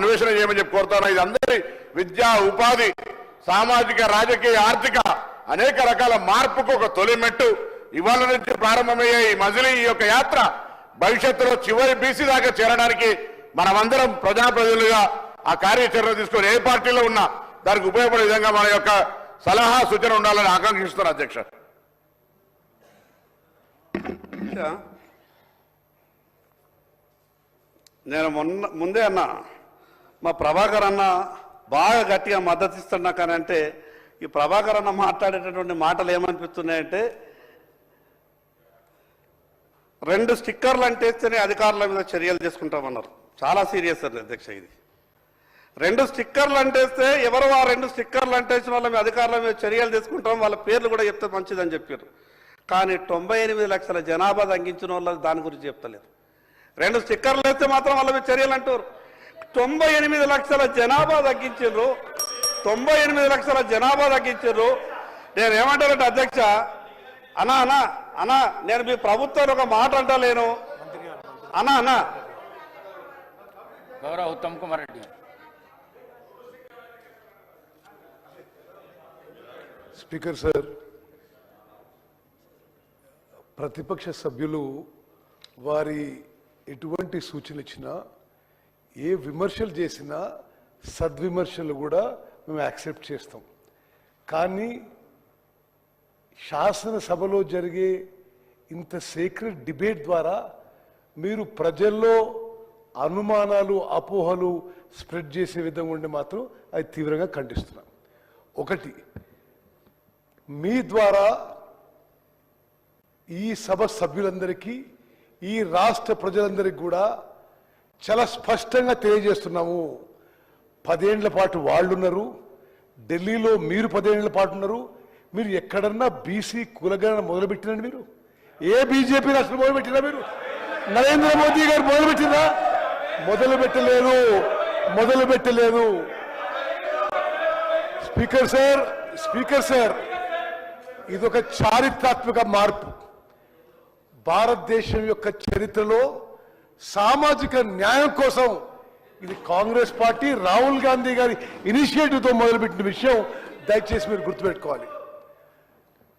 అన్వేషణ చేయమని చెప్పి కోరుతాను. ఇది అందరి విద్యా ఉపాధి సామాజిక రాజకీయ ఆర్థిక అనేక రకాల మార్పుకు ఒక తొలి మెట్టు. ఇవాళ నుంచి ప్రారంభమయ్యే ఈ మజిలీ ఈ యొక్క యాత్ర భవిష్యత్తులో చివరి బీసీ దాకా చేరడానికి మనమందరం ప్రజాప్రతినిధులుగా ఆ కార్యాచరణ తీసుకొని ఏ పార్టీలో ఉన్నా దానికి ఉపయోగపడే విధంగా మన యొక్క సలహా సూచన ఉండాలని ఆకాంక్షిస్తున్నారు అధ్యక్ష. నేను మొన్న ముందే అన్నా మా ప్రభాకర్ అన్న బాగా గట్టిగా మద్దతు ఇస్తున్నా కానీ అంటే ఈ ప్రభాకర్ అన్న మాట్లాడేటటువంటి మాటలు ఏమనిపిస్తున్నాయంటే రెండు స్టిక్కర్లు అంటేస్తేనే అధికారుల మీద చర్యలు తీసుకుంటామన్నారు. చాలా సీరియస్ అండి అధ్యక్ష ఇది. రెండు స్టిక్కర్లు అంటేస్తే ఎవరు ఆ రెండు స్టిక్కర్లు అంటేసిన వాళ్ళ మీ అధికారుల మీద చర్యలు తీసుకుంటాం వాళ్ళ పేర్లు కూడా చెప్తే మంచిదని చెప్పారు. కానీ తొంభై ఎనిమిది లక్షల జనాభా తగ్గించిన వాళ్ళు దాని గురించి చెప్తలేదు. రెండు స్టిక్కర్లు వేస్తే మాత్రం వాళ్ళ మీద చర్యలు అంటారు. తొంభై ఎనిమిది లక్షల జనాభా తగ్గించారు. తొంభై ఎనిమిది లక్షల జనాభా తగ్గించారు. నేను ఏమంటానంటే అధ్యక్ష అన్నా అన్నా అన్నా నేను మీ ప్రభుత్వాన్ని ఒక మాట అంటలేను. అన్నా అన్నా. గౌరవ ఉత్తమ్ కుమార్ రెడ్డి. స్పీకర్ సార్ ప్రతిపక్ష సభ్యులు వారి ఎటువంటి సూచనలు ఇచ్చినా ఏ విమర్శలు చేసినా సద్విమర్శలు కూడా మేము యాక్సెప్ట్ చేస్తాం. కానీ శాసనసభలో జరిగే ఇంత సీక్రెట్ డిబేట్ ద్వారా మీరు ప్రజల్లో అనుమానాలు అపోహలు స్ప్రెడ్ చేసే విధంగా ఉండి మాత్రం అది తీవ్రంగా ఖండిస్తున్నాం. ఒకటి మీ ద్వారా ఈ సభ సభ్యులందరికీ ఈ రాష్ట్ర ప్రజలందరికీ కూడా చాలా స్పష్టంగా తెలియజేస్తున్నాము. పదేండ్ల పాటు వాళ్ళున్నారు. ఢిల్లీలో మీరు పదేండ్ల పాటు ఉన్నారు. మీరు ఎక్కడన్నా బీసీ కులగణన మొదలుపెట్టినండి మీరు? ఏ బీజేపీ రాష్ట్రం మొదలుపెట్టినా మీరు? నరేంద్ర మోదీ గారు మొదలుపెట్టినా మొదలు పెట్టలేదు మొదలు పెట్టలేదు స్పీకర్ సార్ స్పీకర్ సార్ ఇదొక చారిత్రాత్మక మార్పు. భారతదేశం యొక్క చరిత్రలో సామాజిక న్యాయం కోసం ఇది కాంగ్రెస్ పార్టీ రాహుల్ గాంధీ గారి ఇనిషియేటివ్తో మొదలుపెట్టిన విషయం దయచేసి మీరు గుర్తుపెట్టుకోవాలి.